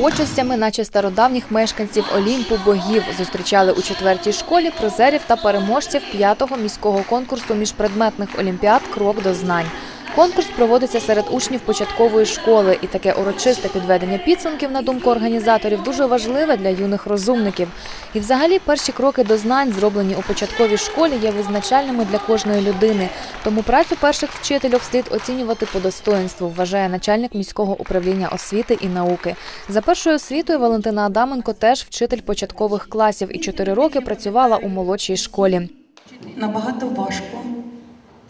Почестями, наче стародавніх мешканців Олімпу богів, зустрічали у четвертій школі призерів та переможців п'ятого міського конкурсу міжпредметних олімпіад Крок до знань. Конкурс проводиться серед учнів початкової школи, і таке урочисте підведення підсумків, на думку організаторів, дуже важливе для юних розумників. І, взагалі, перші кроки до знань, зроблені у початковій школі, є визначальними для кожної людини. Тому працю перших вчительок слід оцінювати по достоинству, вважає начальник міського управління освіти і науки. За першою освітою Валентина Адаменко теж вчитель початкових класів і чотири роки працювала у молодшій школі. набагато важко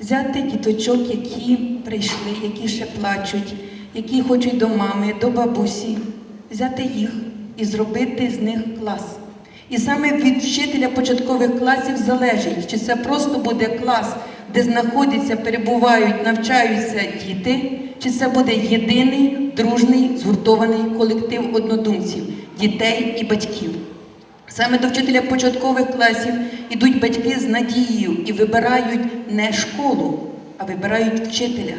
взяти діточок, які прийшли, які ще плачуть, які хочуть до мами, до бабусі, взяти їх і зробити з них клас. І саме від вчителя початкових класів залежить, чи це просто буде клас, де знаходяться, перебувають, навчаються діти, чи це буде єдиний, дружний, згуртований колектив однодумців, дітей і батьків. Саме до вчителя початкових класів ідуть батьки з надією і вибирають не школу, а вибирають вчителя.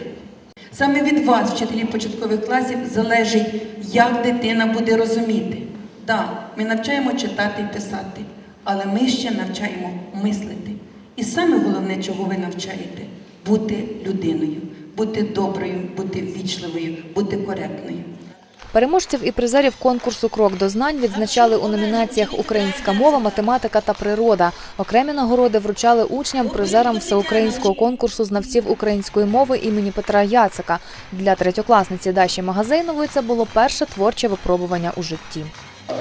Саме від вас, вчителів початкових класів, залежить, як дитина буде розуміти. Так, ми навчаємо читати і писати, але ми ще навчаємо мислити. І саме головне, чого ви навчаєте бути людиною, бути доброю, бути ввічливою, бути коректною. Переможців і призерів конкурсу Крок до знань відзначали у номінаціях Українська мова, математика та природа. Окремі нагороди вручали учням, призерам всеукраїнського конкурсу знавців української мови імені Петра Яцика. Для третьокласниці Даші Магазинової це було перше творче випробування у житті.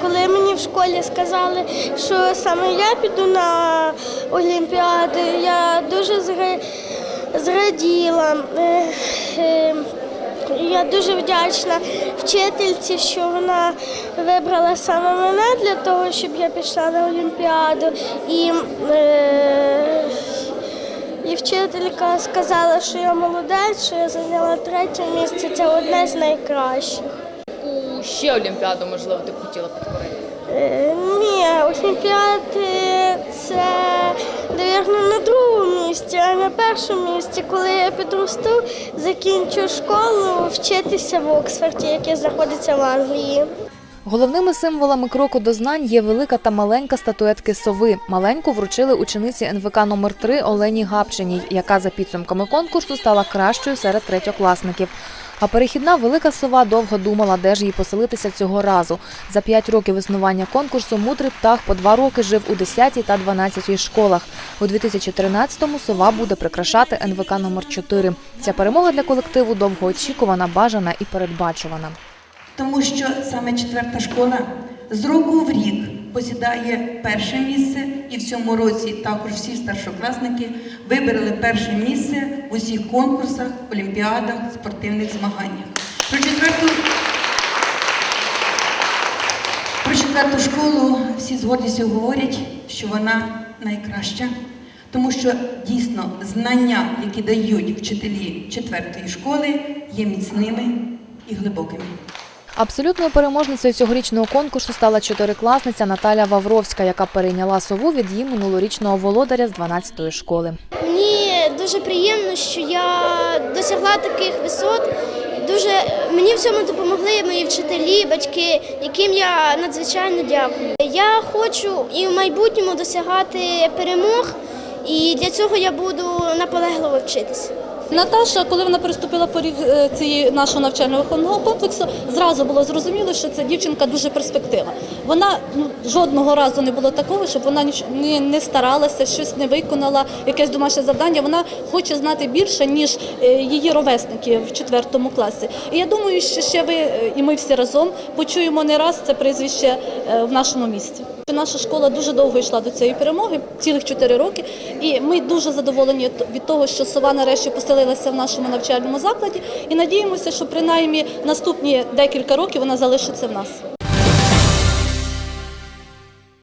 Коли мені в школі сказали, що саме я піду на Олімпіаду, я дуже зра- зраділа. Я дуже вдячна вчительці, що вона вибрала саме мене для того, щоб я пішла на Олімпіаду. І, е, і вчителька сказала, що я молодець, що я зайняла третє місце. Це одне з найкращих. Яку ще олімпіаду, можливо, ти б хотіла підкорити? Е, Ні, Олімпіади на першому місці, коли я підросту, закінчу школу вчитися в Оксфорді, який знаходиться в Англії. Головними символами кроку до знань є велика та маленька статуетки сови. Маленьку вручили учениці НВК номер 3 Олені Гапчиній, яка за підсумками конкурсу стала кращою серед третьокласників. А перехідна велика сова довго думала, де ж їй поселитися цього разу. За п'ять років існування конкурсу мудрий птах по два роки жив у 10 та 12 школах. У 2013-му сова буде прикрашати НВК номер 4 Ця перемога для колективу довгоочікувана, бажана і передбачувана. Тому що саме четверта школа з року в рік посідає перше місце, і в цьому році також всі старшокласники вибрали перше місце в усіх конкурсах, олімпіадах, спортивних змаганнях. Про четверту, про четверту школу всі з гордістю говорять, що вона найкраща, тому що дійсно знання, які дають вчителі четвертої школи, є міцними і глибокими. Абсолютною переможницею цьогорічного конкурсу стала чотирикласниця Наталя Вавровська, яка перейняла сову від її минулорічного володаря з 12-ї школи. Мені дуже приємно, що я досягла таких висот. Дуже мені в цьому допомогли мої вчителі, батьки, яким я надзвичайно дякую. Я хочу і в майбутньому досягати перемог, і для цього я буду наполегливо вчитися. Наташа, коли вона переступила поріг е, цієї нашого навчально-виховного комплексу, зразу було зрозуміло, що ця дівчинка дуже перспективна. Вона ну, жодного разу не було такого, щоб вона ніч- не, не старалася, щось не виконала, якесь домашнє завдання. Вона хоче знати більше, ніж е, її ровесники в четвертому класі. І я думаю, що ще ви е, і ми всі разом почуємо не раз це прізвище в нашому місті. Наша школа дуже довго йшла до цієї перемоги, цілих 4 роки, і ми дуже задоволені від того, що сова нарешті поселилася в нашому навчальному закладі, і надіємося, що принаймні наступні декілька років вона залишиться в нас.